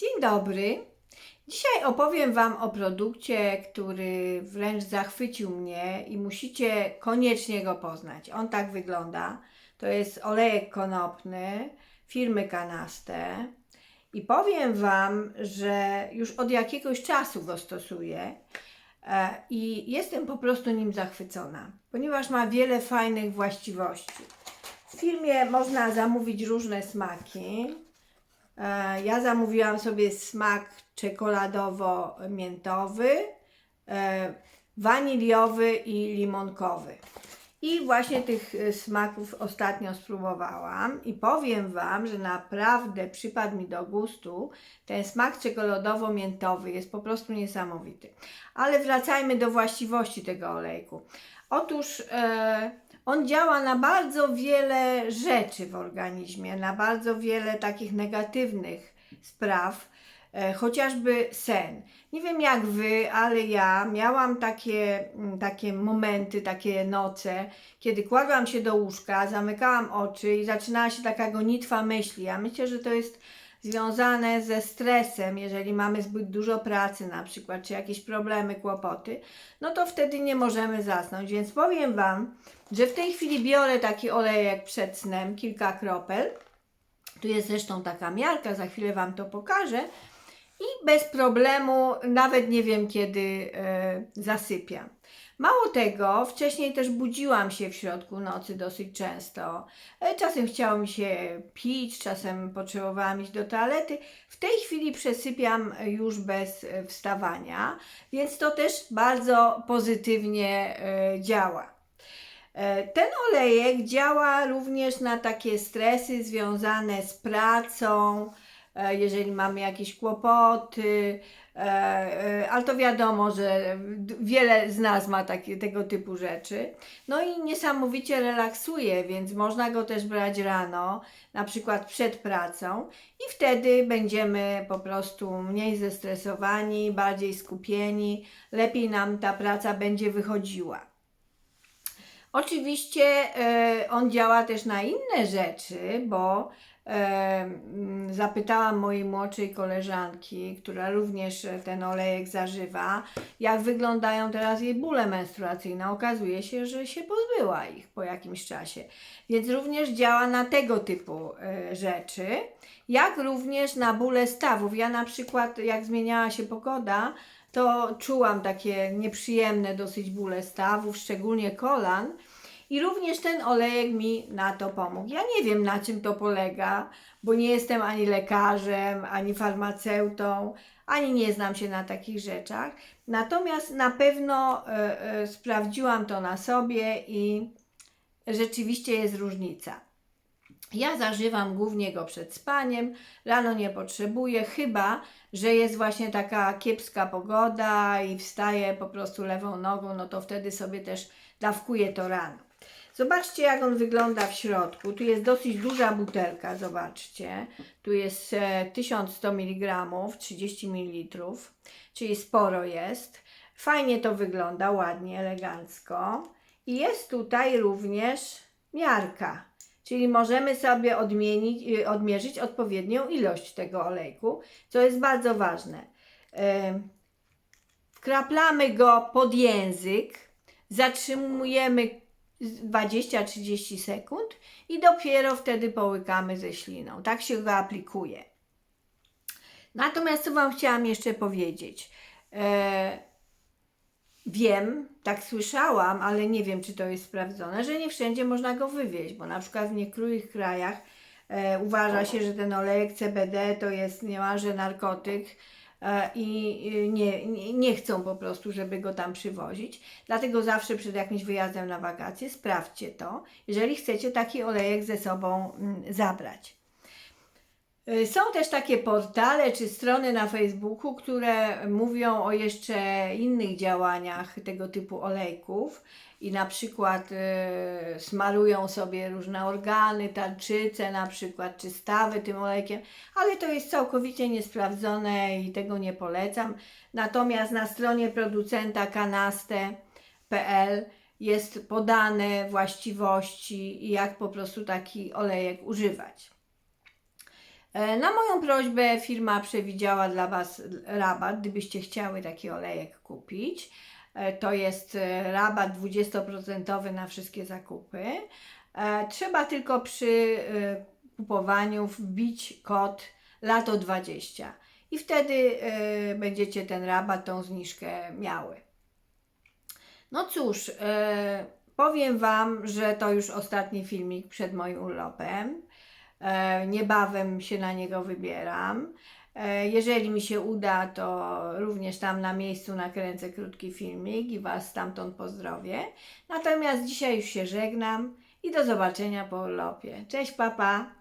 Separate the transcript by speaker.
Speaker 1: Dzień dobry. Dzisiaj opowiem Wam o produkcie, który wręcz zachwycił mnie i musicie koniecznie go poznać. On tak wygląda. To jest olejek konopny firmy Kanaste. I powiem Wam, że już od jakiegoś czasu go stosuję e, i jestem po prostu nim zachwycona, ponieważ ma wiele fajnych właściwości. W firmie można zamówić różne smaki. E, Ja zamówiłam sobie smak czekoladowo-miętowy, e, waniliowy i limonkowy. I właśnie tych e, smaków ostatnio spróbowałam i powiem Wam, że naprawdę przypadł mi do gustu. Ten smak czekoladowo-miętowy jest po prostu niesamowity. Ale wracajmy do właściwości tego olejku. Otóż on działa na bardzo wiele rzeczy w organizmie, na bardzo wiele takich negatywnych spraw, e, chociażby sen. Nie wiem jak wy, ale ja miałam takie, mm, takie momenty, takie noce, kiedy kładłam się do łóżka, zamykałam oczy i zaczynała się taka gonitwa myśli. Ja myślę, że to jest związane ze stresem, jeżeli mamy zbyt dużo pracy na przykład, czy jakieś problemy, kłopoty, no to wtedy nie możemy zasnąć. Więc powiem Wam, że w tej chwili biorę taki olejek przed snem, kilka kropel. Tu jest zresztą taka miarka, za chwilę Wam to pokażę. I bez problemu, nawet nie wiem kiedy e, zasypiam. Mało tego, wcześniej też budziłam się w środku nocy dosyć często. E, Czasem chciało mi się pić, czasem potrzebowałam iść do toalety. W tej chwili przesypiam już bez e, wstawania, więc to też bardzo pozytywnie działa. Ten olejek działa również na takie stresy związane z pracą, jeżeli mamy jakieś kłopoty, e, e, ale to wiadomo, że wiele z nas ma takie, tego typu rzeczy. No i niesamowicie relaksuje, więc można go też brać rano, na przykład przed pracą i wtedy będziemy po prostu mniej zestresowani, bardziej skupieni, lepiej nam ta praca będzie wychodziła. Oczywiście e, on działa też na inne rzeczy, bo e, zapytałam mojej młodszej koleżanki, która również ten olejek zażywa, jak wyglądają teraz jej bóle menstruacyjne. Okazuje się, że się pozbyła ich po jakimś czasie. Więc również działa na tego typu e, rzeczy, jak również na bóle stawów. Ja na przykład, jak zmieniała się pogoda, to czułam takie nieprzyjemne dosyć bóle stawów, szczególnie kolan. I również ten olejek mi na to pomógł. Ja nie wiem, na czym to polega, bo nie jestem ani lekarzem, ani farmaceutą, ani nie znam się na takich rzeczach. Natomiast na pewno e, e, sprawdziłam to na sobie i rzeczywiście jest różnica. Ja zażywam głównie go przed spaniem, rano nie potrzebuję, chyba że jest właśnie taka kiepska pogoda i wstaję po prostu lewą nogą, no to wtedy sobie też dawkuję to rano. Zobaczcie, jak on wygląda w środku. Tu jest dosyć duża butelka, zobaczcie. Tu jest e, 1100 mg, 30 ml, czyli sporo jest. Fajnie to wygląda, ładnie, elegancko. I jest tutaj również miarka, czyli możemy sobie odmienić, y, odmierzyć odpowiednią ilość tego olejku, co jest bardzo ważne. Em, Wkraplamy go pod język, zatrzymujemy 20-30 sekund i dopiero wtedy połykamy ze śliną. Tak się go aplikuje. Natomiast co Wam chciałam jeszcze powiedzieć. E, wiem, tak słyszałam, ale nie wiem, czy to jest sprawdzone, że nie wszędzie można go wywieźć, bo na przykład w niektórych krajach e, uważa się, że ten olejek CBD to jest niemalże narkotyk i e, nie, nie, nie chcą po prostu, żeby go tam przywozić. Dlatego zawsze przed jakimś wyjazdem na wakacje sprawdźcie to, jeżeli chcecie taki olejek ze sobą mm, zabrać. Y, Są też takie portale czy strony na Facebooku, które mówią o jeszcze innych działaniach tego typu olejków i na przykład y, smarują sobie różne organy, tarczyce na przykład, czy stawy tym olejkiem, ale to jest całkowicie niesprawdzone i tego nie polecam. Natomiast na stronie producenta kanaste.pl jest podane właściwości i jak po prostu taki olejek używać. E, Na moją prośbę firma przewidziała dla Was rabat, gdybyście chciały taki olejek kupić. E, To jest e, rabat 20% na wszystkie zakupy. Trzeba tylko przy kupowaniu wbić kod lato 20 i wtedy będziecie ten rabat, tą zniżkę miały. No cóż, powiem Wam, że to już ostatni filmik przed moim urlopem. E, niebawem się na niego wybieram. E, jeżeli mi się uda, to również tam na miejscu nakręcę krótki filmik i Was stamtąd pozdrowię. Natomiast dzisiaj już się żegnam i do zobaczenia po urlopie. Cześć, papa!